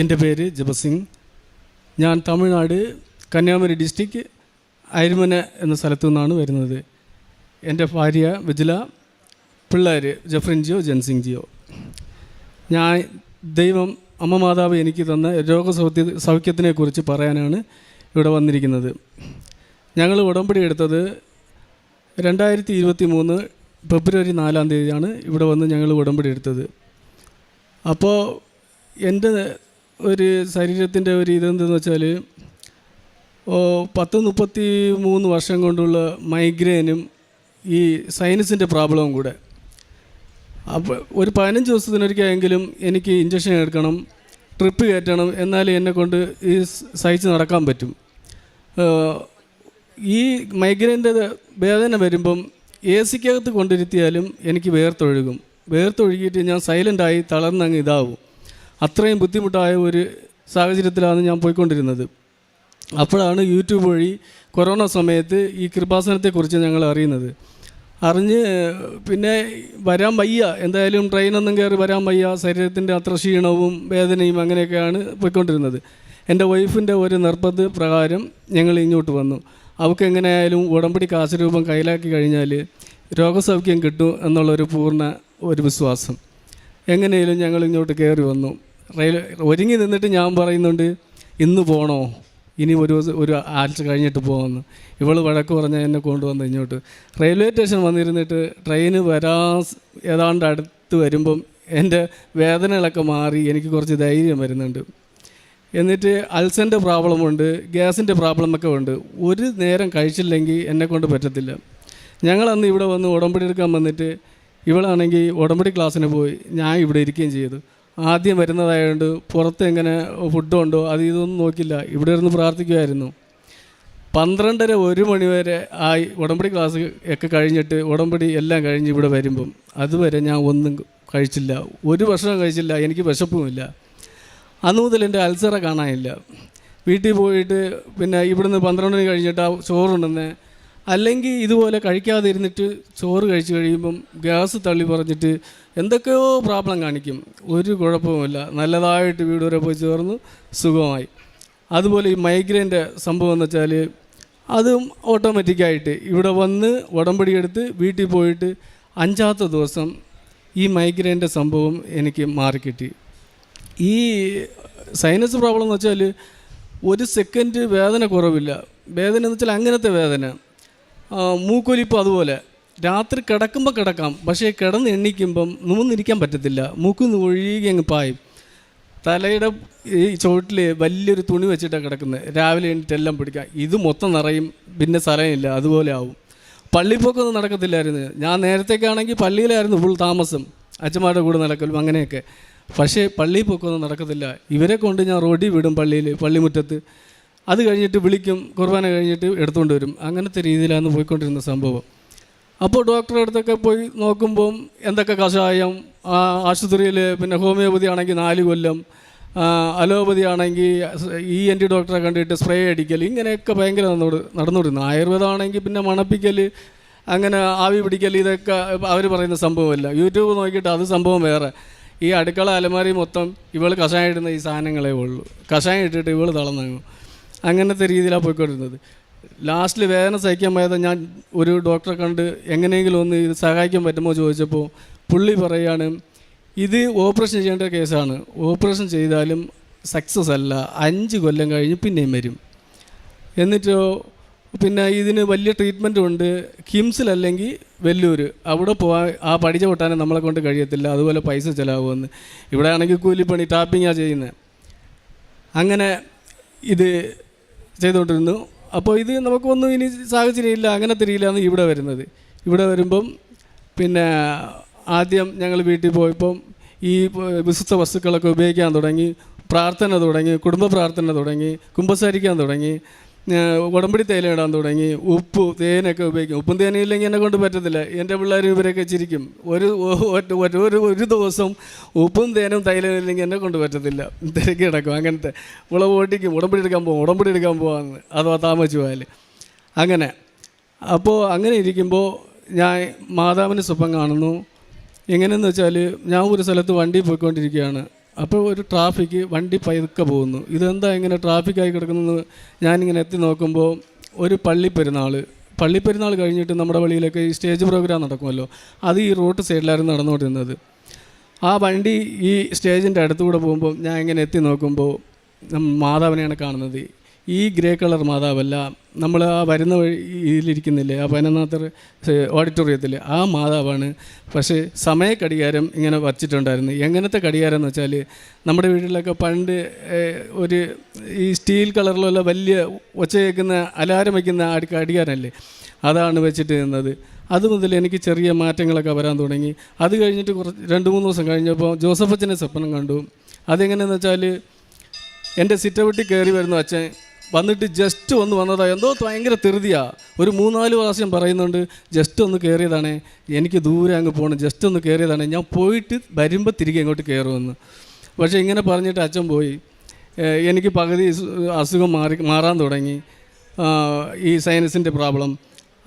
എന്റെ പേര് ജപസിംഗ്. ഞാൻ തമിഴ്നാട് കന്യാകുമാരി ഡിസ്ട്രിക്ട് അരിമന എന്ന സ്ഥലത്തു നിന്നാണ് വരുന്നത്. എന്റെ ഭാര്യ വിജില പിള്ളേർ ജഫ്രിൻ ജിയോ ജൻസിംഗ് ജിയോ ഞാൻ ദൈവം അമ്മ മാതാവ് എനിക്ക് തന്ന രോഗസൗഖ്യ സൗഖ്യത്തിനെക്കുറിച്ച് പറയാനാണ് ഇവിടെ വന്നിരിക്കുന്നത്. ഞങ്ങൾ ഉടമ്പടി എടുത്തത് രണ്ടായിരത്തി ഇരുപത്തി മൂന്ന് ഫെബ്രുവരി നാലാം തീയതിയാണ് ഇവിടെ വന്ന് ഞങ്ങൾ ഉടമ്പടി എടുത്തത്. അപ്പോൾ എന്റെ ഒരു ശരീരത്തിന്റെ ഒരു ഇതെന്തെന്ന് വെച്ചാൽ പത്ത് മുപ്പത്തി മൂന്ന് വർഷം കൊണ്ടുള്ള മൈഗ്രെയിനും ഈ സൈനസിന്റെ പ്രോബ്ലവും കൂടെ. അപ്പോൾ ഒരു പതിനഞ്ച് ദിവസത്തിനൊരിക്കലെങ്കിലും എനിക്ക് ഇഞ്ചക്ഷൻ എടുക്കണം ട്രിപ്പ് കയറ്റണം എന്നാലേ എന്നെ കൊണ്ട് ഈ സഹിച്ച് നടക്കാൻ പറ്റും. ഈ മൈഗ്രെയിന്റെ വേദന വരുമ്പം എ സിക്കകത്ത് കൊണ്ടിരുത്തിയാലും എനിക്ക് വേർത്തൊഴുകും. വേർത്തൊഴുകിയിട്ട് ഞാൻ സൈലന്റായി തളർന്നങ്ങ് ഇതാവും. അത്രയും ബുദ്ധിമുട്ടായ ഒരു സാഹചര്യത്തിലാണ് ഞാൻ പോയിക്കൊണ്ടിരുന്നത്. അപ്പോഴാണ് യൂട്യൂബ് വഴി കൊറോണ സമയത്ത് ഈ കൃപാസനത്തെക്കുറിച്ച് ഞങ്ങൾ അറിയുന്നത്. അറിഞ്ഞ് പിന്നെ വരാൻ വയ്യ എന്തായാലും ട്രെയിനൊന്നും കയറി വരാൻ വയ്യ ശരീരത്തിന്റെ അത്ര ക്ഷീണവും വേദനയും അങ്ങനെയൊക്കെയാണ് പോയിക്കൊണ്ടിരുന്നത്. എന്റെ വൈഫിന്റെ ഒരു നിർബന്ധ പ്രകാരം ഞങ്ങൾ ഇങ്ങോട്ട് വന്നു. അവൾക്ക് എങ്ങനെയായാലും ഉടമ്പടി കാശരൂപം കയ്യിലാക്കി കഴിഞ്ഞാൽ രോഗസൗഖ്യം കിട്ടും എന്നുള്ളൊരു പൂർണ ഒരു വിശ്വാസം. എങ്ങനെയാലും ഞങ്ങൾ ഇങ്ങോട്ട് കയറി വന്നു. റെയിൽ ഒരുങ്ങി നിന്നിട്ട് ഞാൻ പറയുന്നുണ്ട് ഇന്ന് പോണോ? ഇനി ഒരു ഒരു ആഴ്ച കഴിഞ്ഞിട്ട് പോകുമെന്ന് ഇവൾ വഴക്ക് പറഞ്ഞ എന്നെ കൊണ്ടുവന്ന് ഇങ്ങോട്ട്. റെയിൽവേ സ്റ്റേഷൻ വന്നിരുന്നിട്ട് ട്രെയിന് വരാൻ ഏതാണ്ട് അടുത്ത് വരുമ്പം എന്റെ വേദനകളൊക്കെ മാറി എനിക്ക് കുറച്ച് ധൈര്യം വരുന്നുണ്ട്. എന്നിട്ട് അൾസറിന്റെ പ്രോബ്ലമുണ്ട് ഗ്യാസിന്റെ പ്രോബ്ലമൊക്കെ ഉണ്ട്. ഒരു നേരം കഴിച്ചില്ലെങ്കിൽ എന്നെ കൊണ്ട് പറ്റത്തില്ല. ഞങ്ങളന്ന് ഇവിടെ വന്ന് ഉടമ്പടി എടുക്കാൻ വന്നിട്ട് ഇവളാണെങ്കിൽ ഉടമ്പടി ക്ലാസ്സിന് പോയി ഞാൻ ഇവിടെ ഇരിക്കുകയും ചെയ്തു. ആദ്യം വരുന്നതായതുകൊണ്ട് പുറത്ത് എങ്ങനെ ഫുഡുണ്ടോ അത് ഇതൊന്നും നോക്കില്ല. ഇവിടെ ഇരുന്ന് പ്രാർത്ഥിക്കുമായിരുന്നു പന്ത്രണ്ടര ഒരു മണിവരെ ആയി ഉടമ്പടി ക്ലാസ് ഒക്കെ കഴിഞ്ഞിട്ട് ഉടമ്പടി എല്ലാം കഴിഞ്ഞ് ഇവിടെ വരുമ്പം അതുവരെ ഞാൻ ഒന്നും കഴിച്ചില്ല. ഒരു ഭക്ഷണം കഴിച്ചില്ല. എനിക്ക് വിശപ്പുമില്ല. അന്ന് മുതൽ എന്റെ അൾസറ കാണാനില്ല. വീട്ടിൽ പോയിട്ട് പിന്നെ ഇവിടുന്ന് പന്ത്രണ്ട് മണി കഴിഞ്ഞിട്ട് ആ ചോറുണ്ടെന്ന് അല്ലെങ്കിൽ ഇതുപോലെ കഴിക്കാതിരുന്നിട്ട് ചോറ് കഴിച്ചു കഴിയുമ്പം ഗ്യാസ് തള്ളി പറഞ്ഞിട്ട് എന്തൊക്കെയോ പ്രോബ്ലം കാണിക്കും. ഒരു കുഴപ്പവുമില്ല. നല്ലതായിട്ട് വീട് വരെ പോയി ചേർന്ന് സുഖമായി. അതുപോലെ ഈ മൈഗ്രെയിന്റെ സംഭവം എന്ന് വെച്ചാൽ അതും ഓട്ടോമാറ്റിക്കായിട്ട് ഇവിടെ വന്ന് ഉടമ്പടി എടുത്ത് വീട്ടിൽ പോയിട്ട് അഞ്ചാമത്തെ ദിവസം ഈ മൈഗ്രെയിന്റെ സംഭവം എനിക്ക് മാറിക്കിട്ടി. ഈ സൈനസ് പ്രോബ്ലം എന്ന് വെച്ചാൽ ഒരു സെക്കൻഡ് വേദന കുറവില്ല. വേദന എന്ന് വെച്ചാൽ അങ്ങനത്തെ വേദന. മൂക്കൊലിപ്പം അതുപോലെ. രാത്രി കിടക്കുമ്പോൾ കിടക്കാം പക്ഷേ കിടന്ന് എണ്ണിക്കുമ്പം നൂന്നിരിക്കാൻ പറ്റത്തില്ല. മൂക്കുന്ന് ഒഴുകി അങ്ങ് പായും. തലയുടെ ഈ ചുവട്ടിൽ വലിയൊരു തുണി വെച്ചിട്ടാണ് കിടക്കുന്നത് രാവിലെ എണീറ്റ് എല്ലാം പിടിക്കാം. ഇത് മൊത്തം നിറയും പിന്നെ സ്ഥലമില്ല അതുപോലെ ആവും. പള്ളിപ്പോക്കൊന്നും നടക്കത്തില്ലായിരുന്നു. ഞാൻ നേരത്തേക്കാണെങ്കിൽ പള്ളിയിലായിരുന്നു ഫുൾ താമസം. അച്ഛന്മാരുടെ കൂടെ നടക്കലും അങ്ങനെയൊക്കെ. പക്ഷേ പള്ളിയിൽ പോക്കൊന്നും നടക്കത്തില്ല. ഇവരെ കൊണ്ട് ഞാൻ റോഡിൽ വിടും പള്ളിയിൽ പള്ളിമുറ്റത്ത്. അത് കഴിഞ്ഞിട്ട് വിളിക്കും കുർബാന കഴിഞ്ഞിട്ട് എടുത്തുകൊണ്ട് വരും. അങ്ങനത്തെ രീതിയിലാണ് പോയിക്കൊണ്ടിരുന്ന സംഭവം. അപ്പോൾ ഡോക്ടറുടെ അടുത്തൊക്കെ പോയി നോക്കുമ്പം എന്തൊക്കെ കഷായം ആശുപത്രിയിൽ പിന്നെ ഹോമിയോപ്പതി ആണെങ്കിൽ നാല് കൊല്ലം അലോപ്പതി ആണെങ്കിൽ ഇ എൻ ടി ഡോക്ടറെ കണ്ടിട്ട് സ്പ്രേ അടിക്കൽ ഇങ്ങനെയൊക്കെ ഭയങ്കര നടന്നോട് നടന്നുകൊണ്ടിരുന്നു ആയുർവേദം ആണെങ്കിൽ പിന്നെ മണപ്പിക്കൽ അങ്ങനെ ആവി പിടിക്കൽ ഇതൊക്കെ അവർ പറയുന്ന സംഭവമല്ല. യൂട്യൂബ് നോക്കിയിട്ട് അത് സംഭവം വേറെ. ഈ അടുക്കള അലമാരി മൊത്തം ഇവൾ കഷായം ഇടുന്ന ഈ സാധനങ്ങളേ ഉള്ളൂ. കഷായം ഇട്ടിട്ട് ഇവൾ തളർന്നു അങ്ങനത്തെ രീതിയിലാണ് പോയിക്കൊണ്ടിരുന്നത്. ലാസ്റ്റിൽ വേദന സഹിക്കാൻ വയ്യാതെ ഞാൻ ഒരു ഡോക്ടറെ കണ്ട് എങ്ങനെയെങ്കിലും ഒന്ന് ഇത് സഹായിക്കാൻ പറ്റുമോ ചോദിച്ചപ്പോൾ പുള്ളി പറയുകയാണ് ഇത് ഓപ്പറേഷൻ ചെയ്യേണ്ട കേസാണ്. ഓപ്പറേഷൻ ചെയ്താലും സക്സസ് അല്ല. അഞ്ച് കൊല്ലം കഴിഞ്ഞ് പിന്നെയും വരും. എന്നിട്ടോ പിന്നെ ഇതിന് വലിയ ട്രീറ്റ്മെന്റും ഉണ്ട്. കിംസിലല്ലെങ്കിൽ വെല്ലൂർ അവിടെ പോകാൻ ആ പഠിച്ച പൊട്ടാനെ നമ്മളെ കൊണ്ട് കഴിയത്തില്ല. അതുപോലെ പൈസ ചിലവുമെന്ന് ഇവിടെ ആണെങ്കിൽ കൂലിപ്പണി ടാപ്പിങ്ങാണ് ചെയ്യുന്നത് അങ്ങനെ ഇത് ചെയ്തുകൊണ്ടിരുന്നു. അപ്പോൾ ഇത് നമുക്കൊന്നും ഇനി സാഹചര്യമില്ല തിരിയില്ല എന്ന് ഇവിടെ വരുന്നത്. ഇവിടെ വരുമ്പം പിന്നെ ആദ്യം ഞങ്ങൾ വീട്ടിൽ പോയപ്പം ഈ വിശുദ്ധ വസ്തുക്കളൊക്കെ ഉപയോഗിക്കാൻ തുടങ്ങി പ്രാർത്ഥന തുടങ്ങി കുടുംബ പ്രാർത്ഥന തുടങ്ങി കുമ്പസാരിക്കാൻ തുടങ്ങി. ഉടമ്പടി തേയില ഇടാൻ തുടങ്ങി. ഉപ്പ് തേനൊക്കെ ഉപയോഗിക്കും. ഉപ്പും തേനയില്ലെങ്കിൽ എന്നെ കൊണ്ട് പറ്റത്തില്ല. എന്റെ പിള്ളേർ ഇവരൊക്കെ ചിരിക്കും. ഒരു ഒരു ഒരു ദിവസം ഉപ്പും തേനും തൈലം ഇല്ലെങ്കിൽ എന്നെ കൊണ്ട് പറ്റത്തില്ല. തിരക്കി കിടക്കും. അങ്ങനത്തെ ഉളവ് ഓട്ടിക്കും. ഉടമ്പടി എടുക്കാൻ പോകും ഉടമ്പടി എടുക്കാൻ പോകാമെന്ന് അഥവാ താമസിച്ചു പോയാൽ അങ്ങനെ. അപ്പോൾ അങ്ങനെ ഇരിക്കുമ്പോൾ ഞാൻ മാതാവിന് സ്വപ്നം കാണുന്നു. എങ്ങനെയെന്ന് വെച്ചാൽ ഞാൻ ഒരു സ്ഥലത്ത് വണ്ടി പോയിക്കൊണ്ടിരിക്കുകയാണ്. അപ്പോൾ ഒരു ട്രാഫിക്ക് വണ്ടി പതുക്കെ പോകുന്നു. ഇതെന്താ ഇങ്ങനെ ട്രാഫിക്കായി കിടക്കുന്നത്? ഞാനിങ്ങനെ എത്തി നോക്കുമ്പോൾ ഒരു പള്ളിപ്പെരുന്നാൾ. പള്ളിപ്പെരുന്നാൾ കഴിഞ്ഞിട്ട് നമ്മുടെ പള്ളിയിലൊക്കെ ഈ സ്റ്റേജ് പ്രോഗ്രാം നടക്കുമല്ലോ. അത് ഈ റോഡ് സൈഡിലായിരുന്നു നടന്നുകൊണ്ടിരുന്നത്. ആ വണ്ടി ഈ സ്റ്റേജിന്റെ അടുത്തുകൂടെ പോകുമ്പോൾ ഞാൻ ഇങ്ങനെ എത്തി നോക്കുമ്പോൾ മാതാവിനെയാണ് കാണുന്നത്. ഈ ഗ്രേ കളർ മാതാവല്ല നമ്മൾ ആ വരുന്ന വഴി ഇതിലിരിക്കുന്നില്ലേ ആ പതിനൊന്നാമത്തെ ഓഡിറ്റോറിയത്തിൽ ആ മാതാവാണ്. പക്ഷേ സമയക്കടികാരം ഇങ്ങനെ വച്ചിട്ടുണ്ടായിരുന്നു എങ്ങനത്തെ കടികാരം എന്ന് വെച്ചാൽ നമ്മുടെ വീട്ടിലൊക്കെ പണ്ട് ഒരു ഈ സ്റ്റീൽ കളറിലുള്ള വലിയ ഒച്ച കേൾക്കുന്ന അലാരം വയ്ക്കുന്ന കടികാരമല്ലേ അതാണ് വെച്ചിട്ട് നിന്നത്. അത് മുതൽ എനിക്ക് ചെറിയ മാറ്റങ്ങളൊക്കെ വരാൻ തുടങ്ങി. അത് കഴിഞ്ഞിട്ട് കുറച്ച് രണ്ട് മൂന്ന് ദിവസം കഴിഞ്ഞപ്പോൾ ജോസഫച്ചനെ സ്വപ്നം കണ്ടു. അതെങ്ങനെയെന്ന് വെച്ചാൽ എന്റെ സിറ്റവിട്ടി കയറി വരുന്ന അച്ഛൻ വന്നിട്ട് ജസ്റ്റ് ഒന്ന് വന്നതാ. എന്തോ ഭയങ്കര തെറുതിയാ ഒരു മൂന്നാൽ പ്രാവശ്യം പറയുന്നുണ്ട് ജസ്റ്റ് ഒന്ന് കയറിയതാണ് എനിക്ക് ദൂരെ അങ്ങ് പോകണം ജസ്റ്റ് ഒന്ന് കയറിയതാണ് ഞാൻ പോയിട്ട് വരുമ്പോൾ തിരികെ ഇങ്ങോട്ട് കയറുമെന്ന് പക്ഷേ ഇങ്ങനെ പറഞ്ഞിട്ട് അച്ഛൻ പോയി. എനിക്ക് പകുതി അസുഖം മാറി മാറാൻ തുടങ്ങി. ഈ സൈനസിന്റെ പ്രോബ്ലം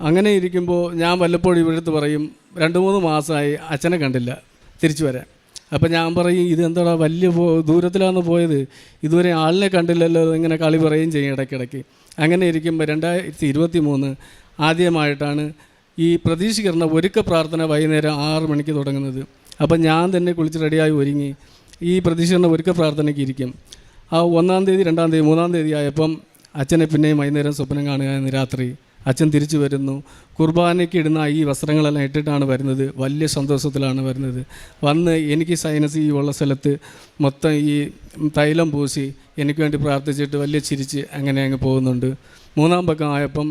അങ്ങനെ ഇരിക്കുമ്പോൾ ഞാൻ വല്ലപ്പോഴും ഇവിടുത്തെ പറയും രണ്ട് മൂന്ന് മാസമായി അച്ഛനെ കണ്ടില്ല. തിരിച്ചു വരാൻ. അപ്പം ഞാൻ പറയും ഇത് എന്താടാ വലിയ പോ ദൂരത്തിലാണ് പോയത്? ഇതുവരെ ആളിനെ കണ്ടില്ലല്ലോ? ഇങ്ങനെ കളി പറയുകയും ചെയ്യും ഇടയ്ക്കിടയ്ക്ക്. അങ്ങനെ ഇരിക്കുമ്പോൾ രണ്ടായിരത്തി ഇരുപത്തി മൂന്ന് ആദ്യമായിട്ടാണ് ഈ പ്രതീക്ഷിക്കുന്ന ഒരുക്ക പ്രാർത്ഥന വൈകുന്നേരം ആറ് മണിക്ക് തുടങ്ങുന്നത്. അപ്പം ഞാൻ തന്നെ കുളിച്ച് റെഡിയായി ഒരുങ്ങി ഈ പ്രതീക്ഷിക്കുന്ന ഒരുക്ക പ്രാർത്ഥനയ്ക്ക് ഇരിക്കും. ആ ഒന്നാം തീയതി രണ്ടാം തീയതി മൂന്നാം തീയതി ആയപ്പം അച്ഛനെ പിന്നെയും വൈകുന്നേരം സ്വപ്നം കാണുക എന്ന് രാത്രി അച്ഛൻ തിരിച്ചു വരുന്നു. കുർബാനയ്ക്ക് ഇടുന്ന ഈ വസ്ത്രങ്ങളെല്ലാം ഇട്ടിട്ടാണ് വരുന്നത്. വലിയ സന്തോഷത്തിലാണ് വരുന്നത്. വന്ന് എനിക്ക് സൈനസ് ഈ ഉള്ള സ്ഥലത്ത് മൊത്തം ഈ തൈലം പൂശി എനിക്ക് വേണ്ടി പ്രാർത്ഥിച്ചിട്ട് വലിയ ചിരിച്ച് അങ്ങനെ അങ്ങ് പോകുന്നുണ്ട്. മൂന്നാം പക്കം ആയപ്പം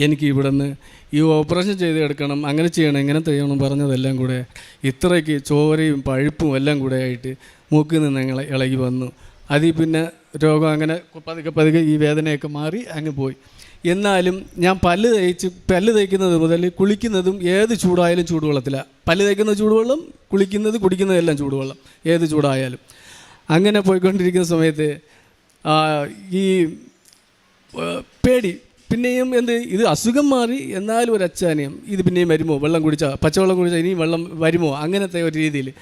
എനിക്ക് ഇവിടുന്ന് ഈ ഓപ്പറേഷൻ ചെയ്ത് എടുക്കണം അങ്ങനെ ചെയ്യണം ഇങ്ങനെ ചെയ്യണം പറഞ്ഞതെല്ലാം കൂടെ ഇത്രയ്ക്ക് ചോരയും പഴുപ്പും എല്ലാം കൂടെ ആയിട്ട് മൂക്കിൽ നിന്ന് ഞങ്ങൾ ഇളകി വന്നു. അതിൽ പിന്നെ രോഗം അങ്ങനെ പതുക്കെ പതുക്കെ ഈ വേദനയൊക്കെ മാറി അങ്ങ് പോയി. എന്നാലും ഞാൻ പല്ല് തേച്ച് പല്ല് തേക്കുന്നത് മുതൽ കുളിക്കുന്നതും ഏത് ചൂടായാലും ചൂടുവെള്ളത്തിലാണ് പല്ല് തേക്കുന്ന ചൂടുവെള്ളം കുളിക്കുന്നത് കുടിക്കുന്നതെല്ലാം ചൂടുവെള്ളം ഏത് ചൂടായാലും. അങ്ങനെ പോയിക്കൊണ്ടിരിക്കുന്ന സമയത്ത് ഈ പേടി. പിന്നെയും എന്ത് ഇത് അസുഖം മാറി എന്നാലും ഒരു അച്ചാനയും ഇത് പിന്നെയും വരുമോ? വെള്ളം കുടിച്ചാൽ പച്ചവെള്ളം കുടിച്ചാൽ ഇനിയും വെള്ളം വരുമോ? അങ്ങനത്തെ ഒരു രീതിയിൽ.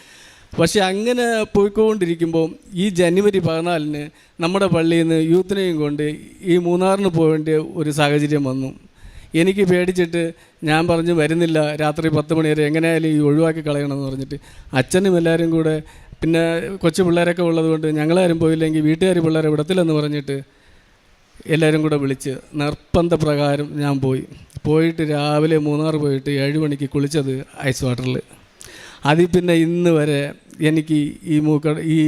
പക്ഷേ അങ്ങനെ പോയിക്കൊണ്ടിരിക്കുമ്പോൾ ഈ ജനുവരി പതിനാലിന് നമ്മുടെ പള്ളിയിൽ നിന്ന് യൂത്തിനെയും കൊണ്ട് ഈ മൂന്നാറിന് പോകേണ്ട ഒരു സാഹചര്യം വന്നു. എനിക്ക് പേടിച്ചിട്ട് ഞാൻ പറഞ്ഞു വരുന്നില്ല രാത്രി പത്ത് മണി വരെ എങ്ങനെയായാലും ഈ ഒഴിവാക്കി കളയണമെന്ന് പറഞ്ഞിട്ട്. അച്ഛനും എല്ലാവരും കൂടെ പിന്നെ കൊച്ചു പിള്ളേരൊക്കെ ഉള്ളതുകൊണ്ട് ഞങ്ങളാരും പോയില്ലെങ്കിൽ വീട്ടുകാർ പിള്ളേരെ വിടത്തില്ലെന്ന് പറഞ്ഞിട്ട് എല്ലാവരും കൂടെ വിളിച്ച് നിർബന്ധ പ്രകാരം ഞാൻ പോയി. പോയിട്ട് രാവിലെ മൂന്നാർ പോയിട്ട് ഏഴ് മണിക്ക് കുളിച്ചത് ഐസ് വാട്ടറിൽ അതിൽ പിന്നെ ഇന്ന് വരെ എനിക്ക് ഈ മൂക്ക ഈ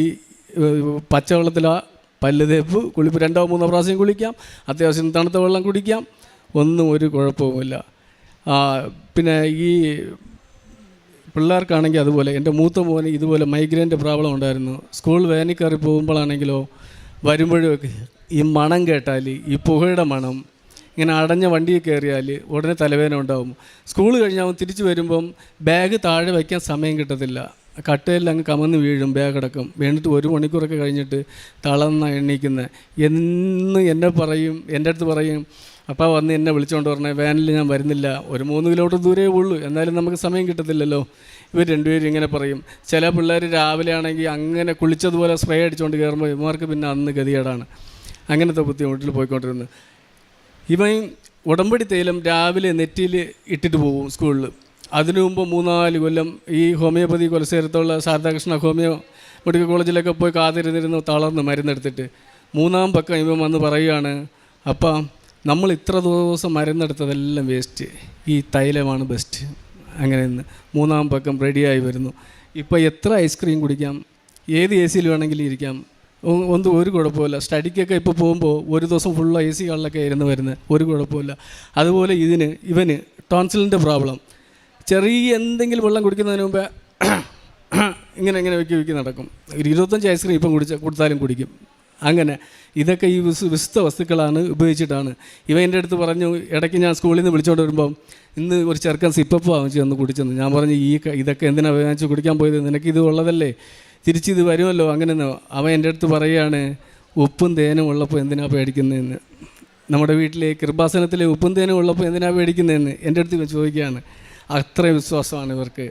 പച്ചവെള്ളത്തിൽ പല്ല് തേപ്പ് കുളിപ്പ് രണ്ടോ മൂന്നോ പ്രാവശ്യം കുളിക്കാം അത്യാവശ്യം തണുത്ത വെള്ളം കുടിക്കാം ഒന്നും ഒരു കുഴപ്പവുമില്ല. പിന്നെ ഈ പിള്ളേർക്കാണെങ്കിൽ അതുപോലെ എന്റെ മൂത്ത മോന് ഇതുപോലെ മൈഗ്രെയിന്റെ പ്രോബ്ലം ഉണ്ടായിരുന്നു. സ്കൂൾ വേനിൽ പോകുമ്പോഴാണെങ്കിലോ വരുമ്പോഴൊക്കെ ഈ മണം കേട്ടാൽ ഈ പുകയുടെ മണം ഇങ്ങനെ അടഞ്ഞ വണ്ടിയിൽ കയറിയാൽ ഉടനെ തലവേദന ഉണ്ടാവും. സ്കൂൾ കഴിഞ്ഞാവും തിരിച്ചു വരുമ്പം ബാഗ് താഴെ വയ്ക്കാൻ സമയം കിട്ടത്തില്ല. കട്ടയിൽ അങ്ങ് കമന്ന് വീഴും ബാഗ് അടക്കം. വീണിട്ട് ഒരു മണിക്കൂറൊക്കെ കഴിഞ്ഞിട്ട് തളർന്ന എണ്ണീക്കുന്നത് എന്ന് എന്നെ പറയും എന്റെ അടുത്ത് പറയും അപ്പോൾ വന്ന് എന്നെ വിളിച്ചുകൊണ്ട് പറഞ്ഞേ വാനിൽ ഞാൻ വരുന്നില്ല. ഒരു മൂന്ന് കിലോമീറ്റർ ദൂരേ ഉള്ളൂ. എന്നാലും നമുക്ക് സമയം കിട്ടത്തില്ലല്ലോ. ഇവർ രണ്ടുപേരും ഇങ്ങനെ പറയും. ചില പിള്ളേർ രാവിലെ ആണെങ്കിൽ അങ്ങനെ കുളിച്ചതുപോലെ സ്പ്രേ അടിച്ചുകൊണ്ട് കയറുമ്പോൾ ഇവർക്ക് പിന്നെ അന്ന് ഗതികേടാണ്. അങ്ങനത്തെ ബുദ്ധിമുട്ടിൽ പോയിക്കൊണ്ടിരുന്നു. ഇവൻ ഉടമ്പടി തൈലം രാവിലെ നെറ്റിയിൽ ഇട്ടിട്ട് പോകും സ്കൂളിൽ. അതിനു മുമ്പ് മൂന്നാൽ കൊല്ലം ഈ ഹോമിയോപ്പതി കൊലസേരത്തുള്ള ശാരദാകൃഷ്ണ ഹോമിയോ മെഡിക്കൽ കോളേജിലൊക്കെ പോയി കാത്തിരുന്നിരുന്ന് തളർന്ന് മരുന്നെടുത്തിട്ട്. മൂന്നാം പക്കം ഇവൻ വന്ന് പറയുകയാണ് അപ്പം നമ്മൾ ഇത്ര ദിവസം മരുന്നെടുത്തതെല്ലാം വേസ്റ്റ്. ഈ തൈലമാണ് ബെസ്റ്റ് അങ്ങനെ നിന്ന് മൂന്നാം പക്കം റെഡിയായി വരുന്നു. ഇപ്പോൾ എത്ര ഐസ്ക്രീം കുടിക്കാം? ഏത് എ സിയിൽ വേണമെങ്കിലും ഇരിക്കാം? ഒന്നും ഒരു കുഴപ്പമില്ല. സ്റ്റഡിക്കൊക്കെ ഇപ്പോൾ പോകുമ്പോൾ ഒരു ദിവസം ഫുൾ എ സി കളിലൊക്കെ ആയിരുന്നു വരുന്നത്. ഒരു കുഴപ്പമില്ല. അതുപോലെ ഇതിന് ഇവന് ടോൺസിലിന്റെ പ്രോബ്ലം ചെറിയ എന്തെങ്കിലും വെള്ളം കുടിക്കുന്നതിന് മുമ്പേ ഇങ്ങനെ ഇങ്ങനെ വെക്കി വെക്കി നടക്കും. ഒരു ഇരുപത്തഞ്ച് ഐസ്ക്രീം ഇപ്പം കുടിച്ച കൊടുത്താലും കുടിക്കും. അങ്ങനെ ഇതൊക്കെ ഈ വിശു വിശുദ്ധ വസ്തുക്കളാണ് ഉപയോഗിച്ചിട്ടാണ്. ഇവ എന്റെ അടുത്ത് പറഞ്ഞു ഇടയ്ക്ക് ഞാൻ സ്കൂളിൽ നിന്ന് വിളിച്ചുകൊണ്ട് വരുമ്പം ഇന്ന് ഒരു ചെറുക്കൻ സിപ്പപ്പ് വാങ്ങിച്ചു തന്ന് കുടിച്ചെന്ന്. ഞാൻ പറഞ്ഞു ഈ ഇതൊക്കെ എന്തിനാണ് വാങ്ങിച്ച് കുടിക്കാൻ പോയത്? നിനക്ക് ഇത് ഉള്ളതല്ലേ? തിരിച്ചിത് വരുമല്ലോ അങ്ങനെ അവൻ എന്റെ അടുത്ത് പറയുകയാണ് ഉപ്പും തേനും ഉള്ളപ്പോൾ എന്തിനാ പേടിക്കുന്നതെന്ന്? നമ്മുടെ വീട്ടിലെ കൃപാസനത്തിലെ ഉപ്പും തേനും ഉള്ളപ്പോൾ എന്തിനാ പേടിക്കുന്നതെന്ന് എന്റെ അടുത്ത് ചോദിക്കുകയാണ്. അത്രയും വിശ്വാസമാണ് ഇവർക്ക്.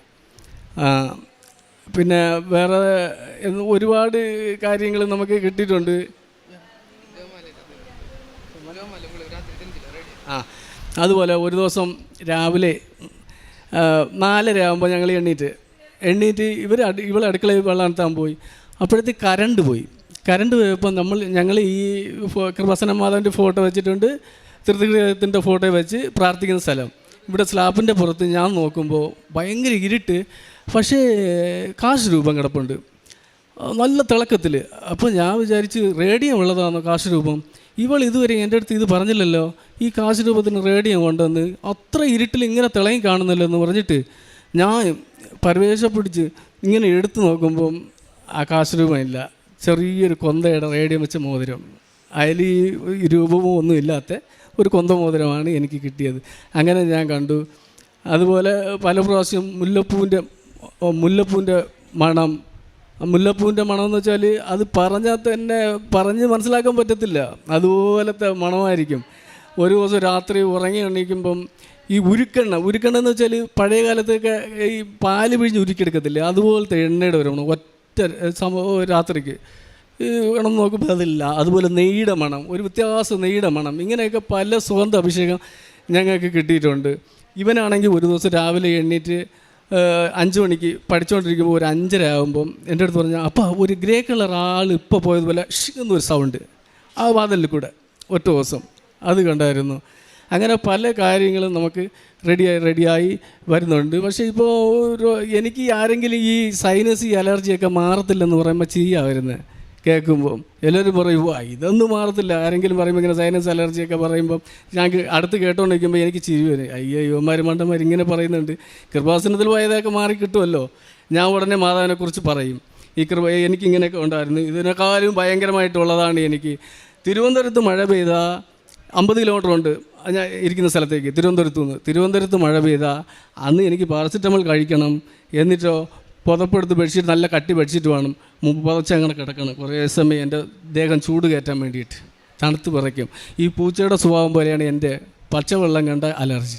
പിന്നെ വേറെ ഒരുപാട് കാര്യങ്ങൾ നമുക്ക് കിട്ടിയിട്ടുണ്ട്. ആ അതുപോലെ ഒരു ദിവസം രാവിലെ നാലര ആകുമ്പോൾ ഞങ്ങൾ എണ്ണീറ്റ് എണ്ണീറ്റ് ഇവർ ഇവളെ അടുക്കളയിൽ വെള്ളം നടത്താൻ പോയി. അപ്പോഴത്തേക്ക് കരണ്ട് പോയി. കരണ്ട് പോയപ്പോൾ നമ്മൾ ഞങ്ങൾ ഈ കൃപാസന മാതാവിന്റെ ഫോട്ടോ വെച്ചിട്ടുണ്ട്. തൃതൃത്തിന്റെ ഫോട്ടോ വെച്ച് പ്രാർത്ഥിക്കുന്ന സ്ഥലം. ഇവിടെ സ്ലാബിന്റെ പുറത്ത് ഞാൻ നോക്കുമ്പോൾ ഭയങ്കര ഇരുട്ട്. പക്ഷേ കാശ് രൂപം കിടപ്പുണ്ട്. നല്ല തിളക്കത്തിൽ അപ്പോൾ ഞാൻ വിചാരിച്ച് റേഡിയം ഉള്ളതാണോ കാശ് രൂപം? ഇവൾ ഇതുവരെ എന്റെ അടുത്ത് ഇത് പറഞ്ഞില്ലല്ലോ. ഈ കാശ് രൂപത്തിന് റേഡിയം കൊണ്ടുവന്ന് അത്ര ഇരുട്ടിൽ ഇങ്ങനെ തിളയും കാണുന്നല്ലോ എന്ന് പറഞ്ഞിട്ട് ഞാൻ പരവേശ പിടിച്ച് ഇങ്ങനെ എടുത്തു നോക്കുമ്പം ആ രൂപമില്ല ചെറിയൊരു കൊന്തയുടെ റേഡിയം വെച്ച മോതിരം. അതിൽ ഈ രൂപമോ ഒന്നും ഇല്ലാത്ത ഒരു കൊന്ത മോതിരമാണ് എനിക്ക് കിട്ടിയത്. അങ്ങനെ ഞാൻ കണ്ടു. അതുപോലെ പല പ്രാവശ്യം മുല്ലപ്പൂവിന്റെ മുല്ലപ്പൂവിന്റെ മണം. മുല്ലപ്പൂവിന്റെ മണം എന്ന് വെച്ചാൽ അത് പറഞ്ഞാൽ തന്നെ പറഞ്ഞ് മനസ്സിലാക്കാൻ പറ്റത്തില്ല. അതുപോലത്തെ മണമായിരിക്കും. ഒരു ദിവസം രാത്രി ഉറങ്ങി എണീക്കുമ്പം ഈ ഉരുക്കെണ്ണ ഉരുക്കെണ്ണ എന്ന് വെച്ചാൽ പഴയ കാലത്തൊക്കെ ഈ പാൽ പിഴിഞ്ഞ് ഉരുക്കിയെടുക്കത്തില്ലേ? അതുപോലത്തെ എണ്ണയുടെ ഒരു ഒറ്റ സംഭവം രാത്രിക്ക്. മണം നോക്കുമ്പോൾ അതില്ല. അതുപോലെ നെയ്യുടെ മണം ഒരു വ്യത്യാസം നെയ്യുടെ മണം. ഇങ്ങനെയൊക്കെ പല സുഗന്ധ അഭിഷേകം ഞങ്ങൾക്ക് കിട്ടിയിട്ടുണ്ട്. ഇവനാണെങ്കിൽ ഒരു ദിവസം രാവിലെ എണ്ണീറ്റ് അഞ്ച് മണിക്ക് പഠിച്ചുകൊണ്ടിരിക്കുമ്പോൾ ഒരു അഞ്ചര ആകുമ്പം എന്റെ അടുത്ത് പറഞ്ഞാൽ അപ്പോൾ ഒരു ഗ്രേ കളർ ആൾ ഇപ്പോൾ പോയതുപോലെ ഷ് സൗണ്ട് ആ വാതിലിൽ കൂടെ ഒറ്റ ദിവസം. അത് കണ്ടായിരുന്നു. അങ്ങനെ പല കാര്യങ്ങളും നമുക്ക് റെഡിയായി റെഡിയായി വരുന്നുണ്ട്. പക്ഷേ ഇപ്പോൾ ഒരു എനിക്ക് ആരെങ്കിലും ഈ സൈനസ് ഈ അലർജിയൊക്കെ മാറത്തില്ലെന്ന് പറയുമ്പോൾ ചെയ്യാ വരുന്നത് കേൾക്കുമ്പോൾ എല്ലാവരും പറയും "വാ, ഇതൊന്നും മാറത്തില്ല. ആരെങ്കിലും പറയുമ്പോൾ ഇങ്ങനെ സൈനസ് അലർജിയൊക്കെ പറയുമ്പോൾ ഞാൻ അടുത്ത് കേട്ടോണ്ടിരിക്കുമ്പോൾ എനിക്ക് ചിരി വരും. അയ്യോ യുവന്മാർ മണ്ടന്മാർ ഇങ്ങനെ പറയുന്നുണ്ട്. കൃപാസനത്തിൽ പോയതൊക്കെ മാറി കിട്ടുമല്ലോ ഞാൻ ഉടനെ മാതാവിനെക്കുറിച്ച് പറയും. ഈ കൃപ എനിക്കിങ്ങനെയൊക്കെ ഉണ്ടായിരുന്നു. ഇതിനേക്കാളും ഭയങ്കരമായിട്ടുള്ളതാണ് എനിക്ക്. തിരുവനന്തപുരത്ത് മഴ പെയ്ത അമ്പത് കിലോമീറ്റർ ഉണ്ട്. ഞാൻ ഇരിക്കുന്ന സ്ഥലത്തേക്ക് തിരുവനന്തപുരത്ത് നിന്ന്. തിരുവനന്തപുരത്ത് മഴ പെയ്താൽ അന്ന് എനിക്ക് പാരസിറ്റമോൾ കഴിക്കണം എന്നിട്ടോ പുതപ്പെടുത്ത് ബെഡ്ഷീറ്റ് നല്ല കട്ടി ബെഡ്ഷീറ്റ് വേണം. പുതച്ച് അങ്ങനെ കിടക്കണം. കുറേ സമയം എന്റെ ദേഹം ചൂട് കയറ്റാൻ വേണ്ടിയിട്ട്. തണുത്ത് പറയ്ക്കും ഈ പൂച്ചയുടെ സ്വഭാവം പോലെയാണ് എന്റെ പച്ചവെള്ളം കണ്ട അലർജി.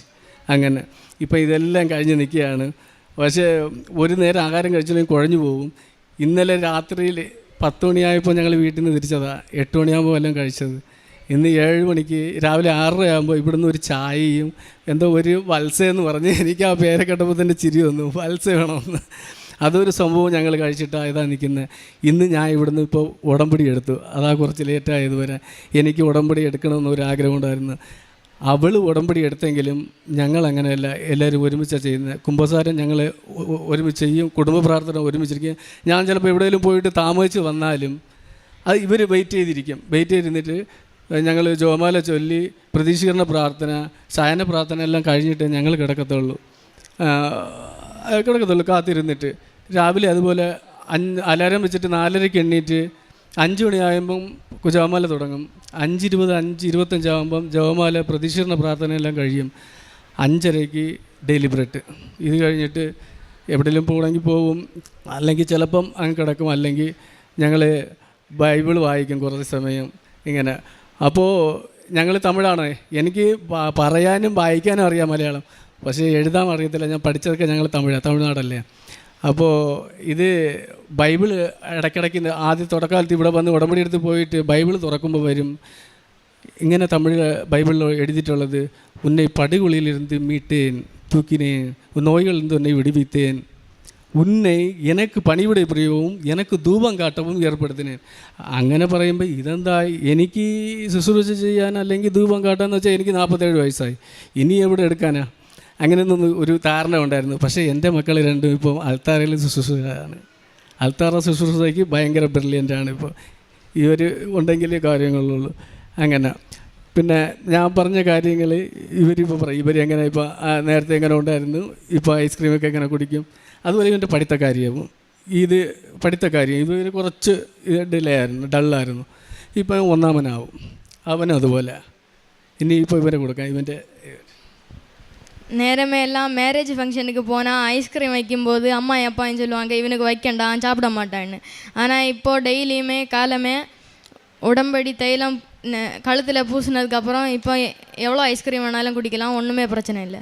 അങ്ങനെ ഇപ്പോൾ ഇതെല്ലാം കഴിഞ്ഞ് നിൽക്കുകയാണ്. പക്ഷേ ഒരു നേരം ആഹാരം കഴിച്ചില്ലെങ്കിൽ കുഴഞ്ഞു പോകും. ഇന്നലെ രാത്രിയിൽ പത്ത് മണിയായപ്പോൾ ഞങ്ങൾ വീട്ടിൽ നിന്ന് തിരിച്ചതാണ് എട്ട് മണിയാകുമ്പോൾ എല്ലാം കഴിച്ചത്. ഇന്ന് ഏഴ് മണിക്ക് രാവിലെ ആറര ആകുമ്പോൾ ഇവിടുന്ന് ഒരു ചായയും എന്തോ ഒരു വത്സ എന്ന് പറഞ്ഞ് എനിക്ക് ആ പേരെ കേട്ടപ്പോൾ തന്നെ ചിരി വന്നു. വത്സ വേണമെന്ന് അതൊരു സംഭവം ഞങ്ങൾ കഴിച്ചിട്ടാണ് ഇതാ നിൽക്കുന്നത് ഇന്ന് ഞാൻ ഇവിടുന്ന് ഇപ്പോൾ ഉടമ്പടി എടുത്തു. അതാ കുറച്ച് ലേറ്റായത് വരെ എനിക്ക് ഉടമ്പടി എടുക്കണമെന്ന് ഒരു ആഗ്രഹം ഉണ്ടായിരുന്നു. അവൾ ഉടമ്പടി എടുത്തെങ്കിലും ഞങ്ങൾ അങ്ങനെയല്ല എല്ലാവരും ഒരുമിച്ചാണ് ചെയ്യുന്നത് കുംഭസാരം ഞങ്ങൾ ഒരുമിച്ച് ചെയ്യും. കുടുംബ പ്രാർത്ഥന ഒരുമിച്ചിരിക്കും. ഞാൻ ചിലപ്പോൾ എവിടെയെങ്കിലും പോയിട്ട് താമസിച്ച് വന്നാലും അത് ഇവർ വെയിറ്റ് ചെയ്തിരിക്കും. വെയിറ്റ് ചെയ്തിരുന്നിട്ട് ഞങ്ങൾ ജോമാല ചൊല്ലി പ്രതീക്ഷീകരണ പ്രാർത്ഥന ശയന പ്രാർത്ഥന എല്ലാം കഴിഞ്ഞിട്ട് ഞങ്ങൾ കിടക്കത്തുള്ളൂ. കിടക്കത്തുള്ളൂ കാത്തിരുന്നിട്ട്. രാവിലെ അതുപോലെ അഞ്ച് അലാരം വെച്ചിട്ട് നാലരയ്ക്ക് എണ്ണീറ്റ് അഞ്ച് മണിയാകുമ്പം ജോമാല തുടങ്ങും. അഞ്ചിരുപത് അഞ്ച് ഇരുപത്തഞ്ചാകുമ്പം ജോമാല പ്രതീക്ഷീകരണ പ്രാർത്ഥന എല്ലാം കഴിയും. അഞ്ചരയ്ക്ക് ഡെയിലി ബ്രെഡ്. ഇത് കഴിഞ്ഞിട്ട് എവിടെയെങ്കിലും പോകണമെങ്കിൽ പോകും അല്ലെങ്കിൽ ചിലപ്പം അങ്ങ് കിടക്കും. അല്ലെങ്കിൽ ഞങ്ങൾ ബൈബിൾ വായിക്കും കുറച്ച് സമയം. ഇങ്ങനെ. അപ്പോൾ ഞങ്ങൾ തമിഴാണ്. എനിക്ക് പറയാനും വായിക്കാനും അറിയാം മലയാളം. പക്ഷേ എഴുതാൻ അറിയത്തില്ല. ഞാൻ പഠിച്ചതൊക്കെ ഞങ്ങൾ തമിഴാണ് തമിഴ്നാടല്ലേ. അപ്പോൾ ഇത് ബൈബിൾ ഇടയ്ക്കിടയ്ക്ക് ആദ്യ തുടക്കകാലത്ത് ഇവിടെ വന്ന് ഉടമ്പടി എടുത്ത് പോയിട്ട് ബൈബിൾ തുറക്കുമ്പോൾ വരും. ഇങ്ങനെ തമിഴ് ബൈബിളിൽ എഴുതിയിട്ടുള്ളത് ഉന്നെ പടുകുളിയിലിരുന്ന് മീട്ടേൻ തൂക്കിനേൻ നോയികളിൽ നിന്ന് ഉന്നെ വിടുവിത്തേൻ ഉന്നെ എനിക്ക് പണിവിടെ പ്രിയവും എനിക്ക് ധൂപം കാട്ടവും ഏർപ്പെടുത്തിനേൻ അങ്ങനെ പറയുമ്പോൾ ഇതെന്താ? എനിക്ക് ശുശ്രൂഷ ചെയ്യാൻ അല്ലെങ്കിൽ ധൂപം കാട്ടാന്ന് വെച്ചാൽ എനിക്ക് നാൽപ്പത്തേഴ് വയസ്സായി. ഇനി എവിടെ എടുക്കാനാ? അങ്ങനെ ഒന്നും ഒരു ധാരണ ഉണ്ടായിരുന്നു. പക്ഷേ എന്റെ മക്കൾ രണ്ടും ഇപ്പോൾ അൽത്താറയിൽ ശുശ്രൂഷയാണ് അൽത്താറ ശുശ്രൂഷയ്ക്ക് ഭയങ്കര ബ്രില്യന്റാണ് ഇപ്പോൾ ഇവർ ഉണ്ടെങ്കിലേ കാര്യങ്ങളുള്ളൂ. അങ്ങനെ. പിന്നെ ഞാൻ പറഞ്ഞ കാര്യങ്ങൾ ഇവരിപ്പോൾ പറയും. ഇവർ എങ്ങനെ ഇപ്പോൾ നേരത്തെ എങ്ങനെ ഉണ്ടായിരുന്നു? ഇപ്പോൾ ഐസ്ക്രീമൊക്കെ എങ്ങനെ കുടിക്കും? അതുപോലെ ഇവൻ്റെ പഠിത്ത കാര്യവും ഇത് പഠിത്ത കാര്യം ഇവർ കുറച്ച് ഡിലേ ആയിരുന്നു ഡള്ളായിരുന്നു ഇപ്പം ഒന്നാമനാവും അവനും അതുപോലെ ഇനി ഇപ്പോൾ ഇവരെ കൊടുക്കാം ഇവൻ്റെ நேரமே எல்லாம் மேரேஜ் ஃபங்க்ஷனுக்கு போனால் ஐஸ்கிரீம் வைக்கும்போது அம்மா அப்பான்னு சொல்லுவாங்க இவனுக்கு வைக்கண்டாம் சாப்பிட மாட்டான்னு ஆனால் இப்போ டெய்லியுமே காலமே உடம்படி தைலம் கழுத்தில் பூசினதுக்கப்புறம் இப்போ எவ்வளோ ஐஸ்கிரீம் வேணாலும் குடிக்கலாம் ஒன்றுமே பிரச்சனை இல்லை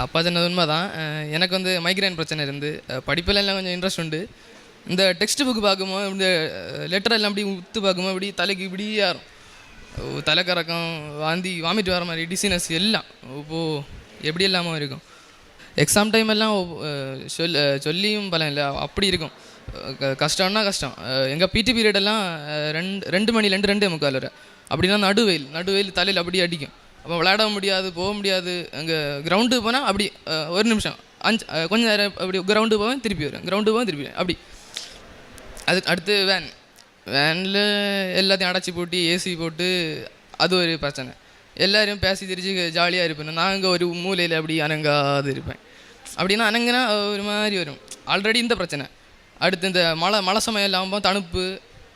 அப்பா சொன்னது உண்மை தான் எனக்கு வந்து மைக்ரைன் பிரச்சனை இருந்து படிப்பில் எல்லாம் கொஞ்சம் இன்ட்ரெஸ்ட் உண்டு. இந்த டெக்ஸ்ட் புக் பார்க்கும்போது இந்த லெட்டர் எல்லாம் அப்படி உத்து பார்க்கும்போது இப்படி தலைக்கு இப்படி ஆறும் தலைக்கறக்கம் வாந்தி வாமிட் வர மாதிரி டிசினஸ் எல்லாம். இப்போது எப்படி இல்லாமல் இருக்கும். எக்ஸாம் டைம் எல்லாம் சொல் சொல்லியும் பலம் இல்லை. அப்படி இருக்கும். க- கஷ்டம்னா கஷ்டம். எங்கள் பிடி பீரியடெல்லாம் ரெண்டு ரெண்டு மணி ரெண்டு ரெண்டு முக்கால் வரை. அப்படின்னா நடுவெயில் நடுவெயில் தலையில் அப்படி அடிக்கும். அப்போ விளையாட முடியாது போக முடியாது. அங்கே கிரவுண்டு போனால் அப்படி ஒரு நிமிஷம். அஞ்சு கொஞ்சம் நேரம் அப்படி கிரவுண்டு போவேன் திருப்பி வருவேன். கிரவுண்டு போவேன் திருப்பி அப்படி. அது அடுத்து வேன் வேனில் எல்லாத்தையும் அடைச்சி போட்டு ஏசி போட்டு அது ஒரு பிரச்சனை. எல்லோரும் பேசி திரிச்சு ஜாலியாக இருப்பேன். நான் அங்கே ஒரு மூலையில் அப்படி அணங்காது இருப்பேன். அப்படின்னா அனங்குனா ஒரு மாதிரி வரும். ஆல்ரெடி இந்த பிரச்சனை. அடுத்து இந்த மழை மழை சமயம் இல்லாமல் தணுப்பு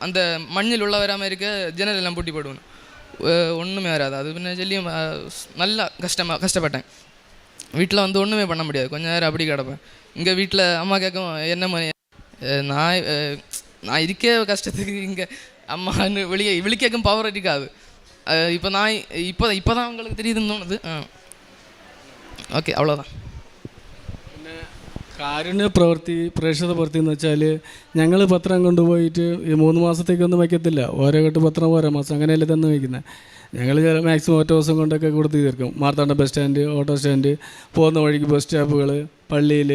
அந்த மண்ணில் உள்ள வராமல் இருக்க ஜன்னல் எல்லாம் பூட்டி போடுவேன். ஒன்றுமே வராது அது பின்ன சொல்லி நல்லா கஷ்டமாக கஷ்டப்பட்டேன் வீட்டில் வந்து ஒன்றுமே பண்ண முடியாது கொஞ்ச நேரம் அப்படி கிடப்பேன் இங்கே வீட்டில் அம்மா கேட்கும் என்ன மாதிரி நான் நான் இருக்கே கஷ்டத்துக்கு இங்கே அம்மான்னு வெளியே வெளிக்கேக்கும் பவர் இருக்காது இப்போ நான் இப்போ இப்போ தான் உங்களுக்கு தெரியுதுன்னு தோணுது ஓகே அவ்வளோதான் കാരുണ്യ പ്രവൃത്തി പ്രേക്ഷിത പ്രവൃത്തി എന്ന് വെച്ചാൽ ഞങ്ങൾ പത്രം കൊണ്ടുപോയിട്ട് ഈ മൂന്ന് മാസത്തേക്കൊന്നും വയ്ക്കത്തില്ല. ഓരോ കെട്ട് പത്രം ഓരോ മാസം അങ്ങനെയല്ലേ തന്നെ വയ്ക്കുന്നത് ഞങ്ങൾ ചില മാക്സിമം ഒറ്റ ദിവസം കൊണ്ടൊക്കെ കൊടുത്ത് തീർക്കും. Marthanda bus stand auto stand പോകുന്ന വഴിക്ക് ബസ് സ്റ്റോപ്പുകൾ പള്ളിയിൽ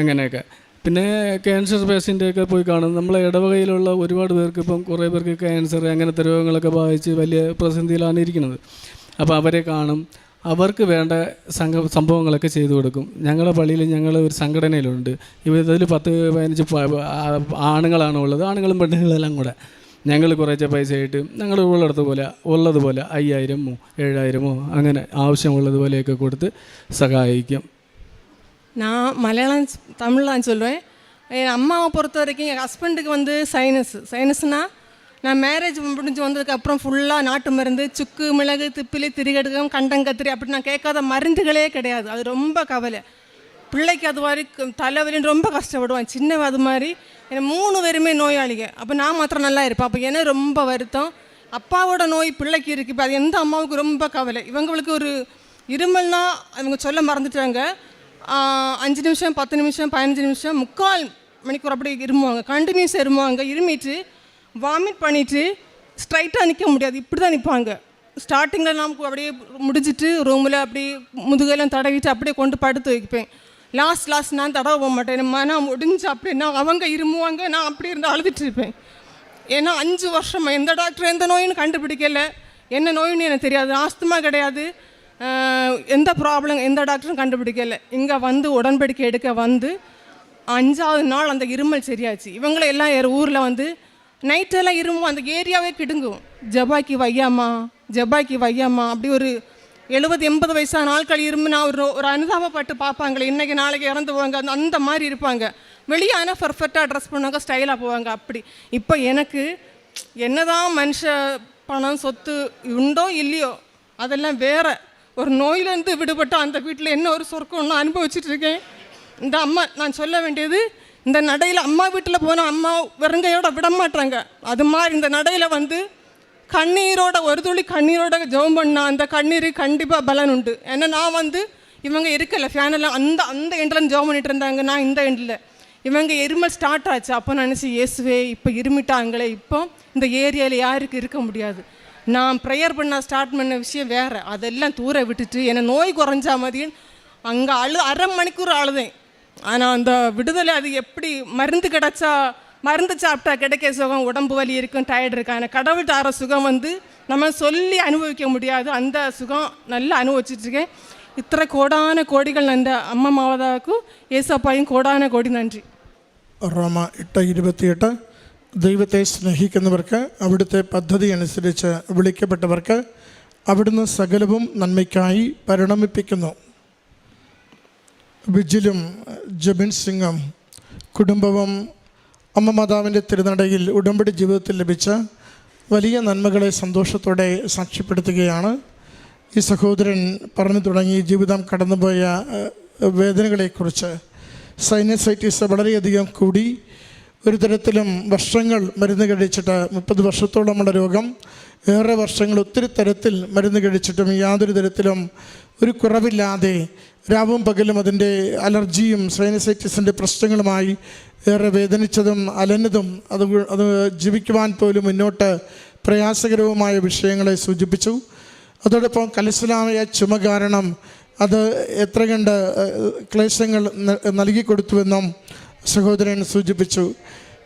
അങ്ങനെയൊക്കെ. പിന്നെ ക്യാൻസർ പേഷ്യന്റെയൊക്കെ പോയി കാണും. നമ്മളെ ഇടവകയിലുള്ള ഒരുപാട് പേർക്ക് ഇപ്പം കുറേ പേർക്ക് ക്യാൻസർ അങ്ങനത്തെ രോഗങ്ങളൊക്കെ ബാധിച്ച് വലിയ പ്രതിസന്ധിയിലാണ് ഇരിക്കുന്നത്. അപ്പോൾ അവരെ കാണും. അവർക്ക് വേണ്ട സംഘ സംഭവങ്ങളൊക്കെ ചെയ്തു കൊടുക്കും ഞങ്ങളുടെ പള്ളിയിൽ ഞങ്ങൾ ഒരു സംഘടനയിലുണ്ട് ഇതിൽ പത്ത് പതിനഞ്ച് പ- ആ- ആണുങ്ങളാണ് ഉള്ളത് ആണുങ്ങളും പെണ്ണുങ്ങളെല്ലാം കൂടെ ഞങ്ങൾ കുറേശ്ശെ പൈസ ആയിട്ട് ഞങ്ങൾ ഉള്ളിടത്ത് പോലെ ഉള്ളതുപോലെ അയ്യായിരമോ ഏഴായിരമോ അങ്ങനെ ആവശ്യമുള്ളതുപോലെയൊക്കെ കൊടുത്ത് സഹായിക്കും நான் மலையாளம் தமிழ்லாம் சொல்லுவேன் என் அம்மாவை பொறுத்த வரைக்கும் என் ஹஸ்பண்டுக்கு வந்து சைனஸ் சைனஸ்னால் நான் மேரேஜ் முடிஞ்சு வந்ததுக்கப்புறம் ஃபுல்லாக நாட்டு மருந்து சுக்கு மிளகு திப்பிலி திரிகடுகம் கண்டங்கத்திரி அப்படி நான் கேட்காத மருந்துகளே கிடையாது. அது ரொம்ப கவலை. பிள்ளைக்கு அது வரைக்கும் தலைவலின்னு ரொம்ப கஷ்டப்படுவான். சின்னவ அது மாதிரி. எனக்கு மூணு பேருமே நோயாளிங்க. அப்போ நான் மாத்திரம் நல்லா இருப்பேன். அப்போ எனக்கு ரொம்ப வருத்தம். அப்பாவோட நோய் பிள்ளைக்கு இருக்குது இப்போ அது எந்த அம்மாவுக்கு ரொம்ப கவலை. இவங்களுக்கு ஒரு இருமல்னா அவங்க சொல்ல மறந்துட்டாங்க. அஞ்சு நிமிஷம் பத்து நிமிஷம் பதினஞ்சு நிமிஷம் முக்கால் மணிக்கூர் அப்படி இருமுவாங்க. கண்டினியூஸாக இருமுவாங்க. இருமிட்டு வாமிட் பண்ணிவிட்டு ஸ்ட்ரைட்டாக நிற்க முடியாது. இப்படி தான் நிற்பாங்க ஸ்டார்டிங்கில் நமக்கு அப்படியே முடிஞ்சிட்டு ரூமில் அப்படியே முதுகெல்லாம் தடவிட்டு அப்படியே கொண்டு படுத்து வைப்பேன். லாஸ்ட் லாஸ்ட் நான் தடவை போக மாட்டேன் மனம் முடிஞ்சு அப்படின்னா அவங்க இருமுவாங்க நான் அப்படி இருந்து அழுதுட்டு இருப்பேன். ஏன்னா அஞ்சு வருஷமாக எந்த டாக்டர் எந்த நோயின்னு கண்டுபிடிக்கல. என்ன நோயின்னு எனக்கு தெரியாது. ஆஸ்துமா கிடையாது. எந்த ப்ராப்ளம் எந்த டாக்டரும் கண்டுபிடிக்கல. இங்கே வந்து உடன்படிக்கை எடுக்க வந்து அஞ்சாவது நாள் அந்த இருமல் சரியாச்சு. இவங்களை எல்லாம் என் ஊரில் வந்து நைட்டெல்லாம் இருமும் அந்த ஏரியாவே கிடுங்கும் ஜபாக்கி வையாமா ஜபாக்கி வையாமா அப்படி ஒரு எழுபது எண்பது வயசான ஆட்கள் இருமுனா ஒரு ஒரு அனுதாபப்பட்டு பார்ப்பாங்களே இன்றைக்கி நாளைக்கு இறந்து போவாங்க அந்த அந்த மாதிரி இருப்பாங்க. வெளியே ஆனால் பர்ஃபெக்டாக ட்ரெஸ் பண்ணுவாங்க ஸ்டைலாக போவாங்க அப்படி. இப்போ எனக்கு என்னதான் மனுஷ பணம் சொத்து உண்டோ இல்லையோ அதெல்லாம் வேற. ஒரு நோயிலேருந்து விடுபட்டு அந்த வீட்டில் என்ன ஒரு சொர்க்கம் நான் அனுபவிச்சுட்டு இருக்கேன். இந்த அம்மா நான் சொல்ல வேண்டியது இந்த நடையில் அம்மா வீட்டில் போனால் அம்மா வெறுங்கையோட விட மாட்டாங்க. அது மாதிரி இந்த நடையில் வந்து கண்ணீரோட ஒரு துளி கண்ணீரோட ஜெபம் பண்ணால் அந்த கண்ணீர் கண்டிப்பாக பலன் உண்டு. ஏன்னா நான் வந்து இவங்க இருக்கலை ஃபேனெல்லாம் அந்த அந்த எண்டில் ஜெபம் பண்ணிட்டு இருந்தாங்க நான் இந்த எண்டில் இவங்க இருமல் ஸ்டார்ட் ஆச்சு. அப்போ நினச்சி இயேசுவே இப்போ இருமிட்டாங்களே இப்போ இந்த ஏரியாவில் யாருக்கு இருக்க முடியாது? நான் ப்ரேயர் பண்ண ஸ்டார்ட் பண்ண விஷயம் வேறு. அதெல்லாம் தூர விட்டுட்டு என்னை நோய் குறைஞ்சா மாதிரி அங்கே அழு அரை மணிக்கூர் அழுதேன். ஆனால் அந்த விடுதலை அது எப்படி மருந்து கிடைச்சா மருந்து சாப்பிட்டா கிடைக்க சுகம் உடம்பு வலி இருக்கும் டயர்ட் இருக்கும் ஆனால் கடவுள் தர சுகம் வந்து நம்ம சொல்லி அனுபவிக்க முடியாது அந்த சுகம் நல்லா அனுபவிச்சிட்ருக்கேன் ഇത്ര കോടാന കോടികൾ എൻ്റെ അമ്മ മാതാക്കും യേസപ്പായും കോടാന കോടി നന്ദി റോമ എട്ട് ഇരുപത്തിയെട്ട് ദൈവത്തെ സ്നേഹിക്കുന്നവർക്ക് അവിടുത്തെ പദ്ധതി അനുസരിച്ച് വിളിക്കപ്പെട്ടവർക്ക് അവിടുന്ന് സകലവും നന്മയ്ക്കായി പരിണമിപ്പിക്കുന്നു വിജിലും ജബിൻ സിംഗും കുടുംബവും അമ്മ മാതാവിന്റെ തിരുനടയിൽ ഉടമ്പടി ജീവിതത്തിൽ ലഭിച്ച വലിയ നന്മകളെ സന്തോഷത്തോടെ സാക്ഷ്യപ്പെടുത്തുകയാണ്. ഈ സഹോദരൻ പറഞ്ഞു തുടങ്ങി ജീവിതം കടന്നുപോയ വേദനകളെക്കുറിച്ച്. സൈനസൈറ്റിസ് വളരെയധികം കൂടി. ഒരു തരത്തിലും വർഷങ്ങൾ മരുന്ന് കഴിച്ചിട്ട് മുപ്പത് വർഷത്തോളമുള്ള രോഗം. ഏറെ വർഷങ്ങൾ ഒത്തിരി തരത്തിൽ മരുന്ന് കഴിച്ചിട്ടും യാതൊരു തരത്തിലും ഒരു കുറവില്ലാതെ രാവും പകലും അതിന്റെ അലർജിയും സൈനസൈറ്റിസിന്റെ പ്രശ്നങ്ങളുമായി ഏറെ വേദനിച്ചതും അലഞ്ഞതും അത് അത് ജീവിക്കുവാൻ പോലും മുന്നോട്ട് പ്രയാസകരവുമായ വിഷയങ്ങളെ സൂചിപ്പിച്ചു. അതോടൊപ്പം കലശലായ ചുമ കാരണം അത് എത്ര കണ്ട് ക്ലേശങ്ങൾ നൽകിക്കൊടുത്തുവെന്നും നൽകി സഹോദരൻ സൂചിപ്പിച്ചു.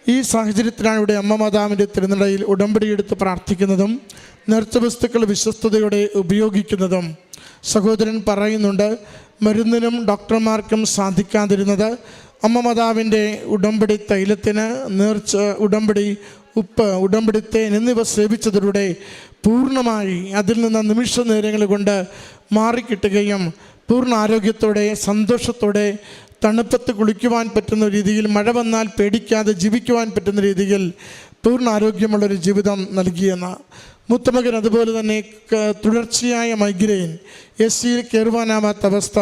ഈ സാഹചര്യത്തിലാണ് ഇവിടെ അമ്മ മാതാവിന്റെ തിരുനടയിൽ ഉടമ്പടിയെടുത്ത് പ്രാർത്ഥിക്കുന്നതും നേർച്ചവസ്തുക്കൾ വിശ്വസ്തയോടെ ഉപയോഗിക്കുന്നതും. സഹോദരൻ പറയുന്നുണ്ട് മരുന്നിനും ഡോക്ടർമാർക്കും സാധിക്കാതിരുന്നത് അമ്മ മാതാവിന്റെ ഉടമ്പടി തൈലത്തിന് നേർച്ച ഉടമ്പടി ഉപ്പ് ഉടമ്പടി തേൻ എന്നിവ സേവിച്ചതിലൂടെ പൂർണമായി അതിൽ നിന്ന് നിമിഷ നേരങ്ങൾ കൊണ്ട് മാറിക്കിട്ടുകയും പൂർണ ആരോഗ്യത്തോടെ സന്തോഷത്തോടെ തണുപ്പത്ത് കുളിക്കുവാൻ പറ്റുന്ന രീതിയിൽ മഴ വന്നാൽ പേടിക്കാതെ ജീവിക്കുവാൻ പറ്റുന്ന രീതിയിൽ പൂർണ ആരോഗ്യമുള്ളൊരു ജീവിതം നൽകിയെന്ന് മൂത്തമകൻ അതുപോലെ തന്നെ തുടർച്ചയായ മൈഗ്രെയിൻ എസ് സിയിൽ കയറുവാനാവാത്ത അവസ്ഥ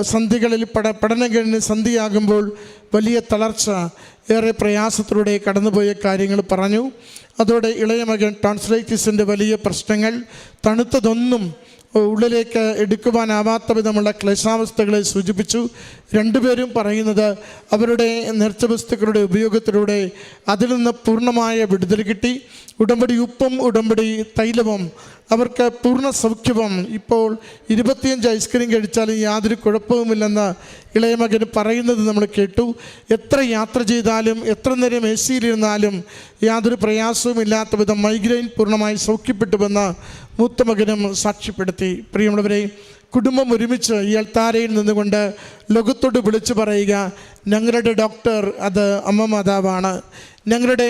സന്ധികളിൽ പഠ കഴിഞ്ഞ് സന്ധിയാകുമ്പോൾ വലിയ തളർച്ച ഏറെ പ്രയാസത്തിലൂടെ കടന്നുപോയ കാര്യങ്ങൾ പറഞ്ഞു. അതോടെ ഇളയ മകൻ ടോൺസിലൈറ്റിസിന്റെ വലിയ പ്രശ്നങ്ങൾ തണുത്തതൊന്നും ഉള്ളിലേക്ക് എടുക്കുവാനാവാത്ത വിധമുള്ള ക്ലേശാവസ്ഥകളെ സൂചിപ്പിച്ചു. രണ്ടുപേരും പറയുന്നത് അവരുടെ നേർച്ചവസ്തുക്കളുടെ ഉപയോഗത്തിലൂടെ അതിൽ നിന്ന് പൂർണമായ വിടുതൽ കിട്ടി. ഉടമ്പടി ഉപ്പും ഉടമ്പടി തൈലവും അവർക്ക് പൂർണ സൗഖ്യവും ഇപ്പോൾ ഇരുപത്തിയഞ്ച് ഐസ്ക്രീം കഴിച്ചാൽ യാതൊരു കുഴപ്പവുമില്ലെന്ന് ഇളയ മകന് പറയുന്നത് നമ്മൾ കേട്ടു. എത്ര യാത്ര ചെയ്താലും എത്ര നേരം എ സിയിലിരുന്നാലും യാതൊരു പ്രയാസവും ഇല്ലാത്ത വിധം മൈഗ്രെയിൻ പൂർണമായി സൗഖ്യപ്പെട്ടുവെന്ന് മൂത്ത മകനും സാക്ഷ്യപ്പെടുത്തി. പ്രിയമുള്ളവരെ കുടുംബം ഒരുമിച്ച് ഈ താരയിൽ നിന്നുകൊണ്ട് ലോകത്തോട് വിളിച്ചു പറയുക ഞങ്ങളുടെ ഡോക്ടർ അത് അമ്മ മാതാവാണ്. ഞങ്ങളുടെ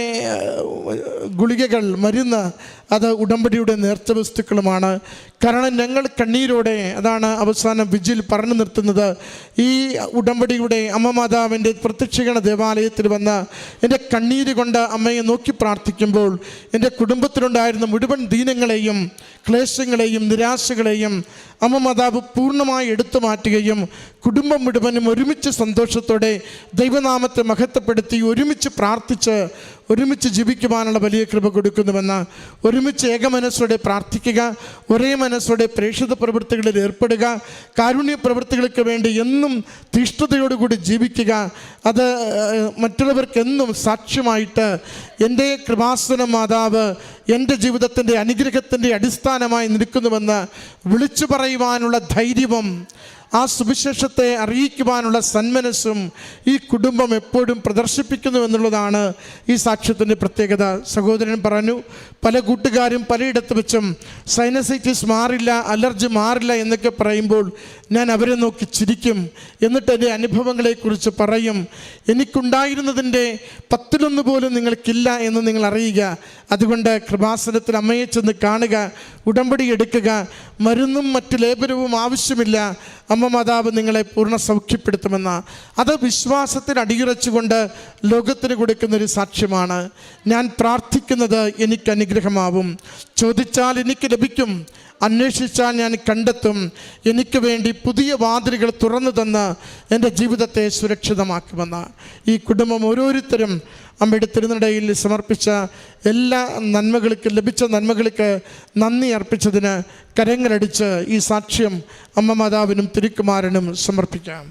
ഗുളികകൾ മരുന്ന് അത് ഉടമ്പടിയുടെ നേർച്ച വസ്തുക്കളുമാണ്. കാരണം ഞങ്ങൾ കണ്ണീരോടെ അതാണ് അവസാനം വിജിൽ പറഞ്ഞു നിർത്തുന്നത്. ഈ ഉടമ്പടിയുടെ അമ്മ മാതാവിന്റെ പ്രത്യക്ഷീകരണ ദേവാലയത്തിൽ വന്ന് എന്റെ കണ്ണീര് കൊണ്ട് അമ്മയെ നോക്കി പ്രാർത്ഥിക്കുമ്പോൾ എന്റെ കുടുംബത്തിലുണ്ടായിരുന്ന മുഴുവൻ ദീനങ്ങളെയും ക്ലേശങ്ങളെയും നിരാശകളെയും അമ്മ മാതാവ് പൂർണമായി എടുത്തു മാറ്റുകയും കുടുംബം മുഴുവനും ഒരുമിച്ച് സന്തോഷത്തോടെ ദൈവനാമത്തെ മഹത്വപ്പെടുത്തി ഒരുമിച്ച് പ്രാർത്ഥിച്ച് ഒരുമിച്ച് ജീവിക്കുവാനുള്ള വലിയ കൃപ കൊടുക്കുന്നുവെന്ന് ഒരുമിച്ച് ഏകമനസ്സോടെ പ്രാർത്ഥിക്കുക ഒരേ മനസ്സോടെ പ്രേക്ഷിത പ്രവൃത്തികളിൽ ഏർപ്പെടുക കാരുണ്യ പ്രവൃത്തികൾക്ക് വേണ്ടി എന്നും തീഷ്ണതയോടുകൂടി ജീവിക്കുക. അത് മറ്റുള്ളവർക്കെന്നും സാക്ഷ്യമായിട്ട് എന്റെ കൃപാസന മാതാവ് എന്റെ ജീവിതത്തിന്റെ അനുഗ്രഹത്തിന്റെ അടിസ്ഥാനമായി നിൽക്കുന്നുവെന്ന് വിളിച്ചു പറയുവാനുള്ള ധൈര്യവും ആ സുവിശേഷത്തെ അറിയിക്കുവാനുള്ള സന്മനസ്സും ഈ കുടുംബം എപ്പോഴും പ്രദർശിപ്പിക്കുന്നു എന്നുള്ളതാണ് ഈ സാക്ഷ്യത്തിന്റെ പ്രത്യേകത. സഹോദരൻ പറഞ്ഞു പല കൂട്ടുകാരും പലയിടത്ത് വെച്ചും സൈനസൈറ്റിസ് മാറില്ല അലർജി മാറില്ല എന്നൊക്കെ പറയുമ്പോൾ ഞാൻ അവരെ നോക്കി ചിരിക്കും. എന്നിട്ട് എന്റെ അനുഭവങ്ങളെക്കുറിച്ച് പറയും എനിക്കുണ്ടായിരുന്നതിന്റെ പത്തിലൊന്ന് പോലും നിങ്ങൾക്കില്ല എന്ന് നിങ്ങൾ അറിയുക. അതുകൊണ്ട് കൃപാസനത്തിൽ അമ്മയെ ചെന്ന് കാണുക ഉടമ്പടി എടുക്കുക. മരുന്നും മറ്റ് ലേപനവും ആവശ്യമില്ല. അമ്മ മാതാവ് നിങ്ങളെ പൂർണ സൗഖ്യപ്പെടുത്തുമെന്ന അത് വിശ്വാസത്തിൽ അടിയുറച്ചുകൊണ്ട് ലോകത്തിന് കൊടുക്കുന്നൊരു സാക്ഷ്യമാണ്. ഞാൻ പ്രാർത്ഥിക്കുന്നത് എനിക്ക് അനുഗ്രഹമാവും. ചോദിച്ചാൽ എനിക്ക് ലഭിക്കും. അന്വേഷിച്ചാൽ ഞാൻ കണ്ടെത്തും. എനിക്ക് വേണ്ടി പുതിയ വാതിലുകൾ തുറന്നു തന്ന് എന്റെ ജീവിതത്തെ സുരക്ഷിതമാക്കുമെന്ന്. ഈ കുടുംബം ഓരോരുത്തരും അമ്മയുടെ തിരുനടയിൽ സമർപ്പിച്ച എല്ലാ നന്മകൾക്ക് ലഭിച്ച നന്മകൾക്ക് നന്ദി അർപ്പിച്ചതിന് കരങ്ങളടിച്ച് ഈ സാക്ഷ്യം അമ്മ മാതാവിനും തിരുക്കുമാരനും സമർപ്പിക്കാം.